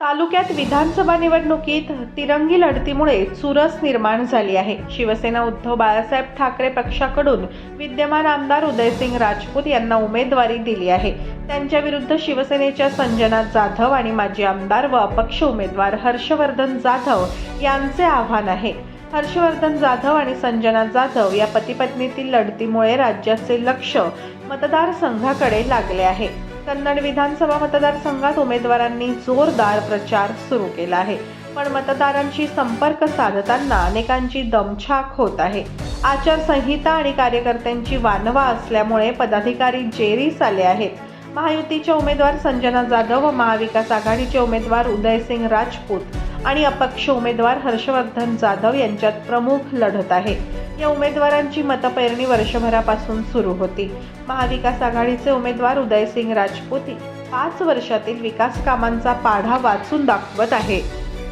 तालुक्यात विधानसभा निवडणुकीत तिरंगी लढतीमुळे चुरस निर्माण झाली आहे. शिवसेना उद्धव बाळासाहेब ठाकरे पक्षाकडून विद्यमान आमदार उदयसिंग राजपूत यांना उमेदवारी दिली आहे. त्यांच्या विरुद्ध शिवसेनेच्या संजना जाधव आणि माजी आमदार व अपक्ष उमेदवार हर्षवर्धन जाधव यांचे आव्हान आहे. हर्षवर्धन जाधव आणि संजना जाधव या पतीपत्नीतील लढतीमुळे राज्याचे लक्ष मतदारसंघाकडे लागले आहे. कन्नड विधानसभा मतदारसंघात उमेदवारांनी जोरदार प्रचार सुरू केला आहे. पण मतदारांशी संपर्क साधताना अनेकांची दमछाक होत आहे. आचारसंहिता आणि कार्यकर्त्यांची वानवा असल्यामुळे पदाधिकारी जेरीस आले आहेत. महायुतीच्या उमेदवार संजना जाधव व महाविकास आघाडीचे उमेदवार उदयसिंग राजपूत आणि अपक्ष उमेदवार हर्षवर्धन जाधव यांच्यात प्रमुख लढत आहे. या उमेदवारांची मतपेरणी वर्षभरापासून सुरू होती. महाविकास आघाडीचे उमेदवार उदयसिंग राजपूत पाच वर्षातील विकास कामांचा पाढा वाचून दाखवत आहे.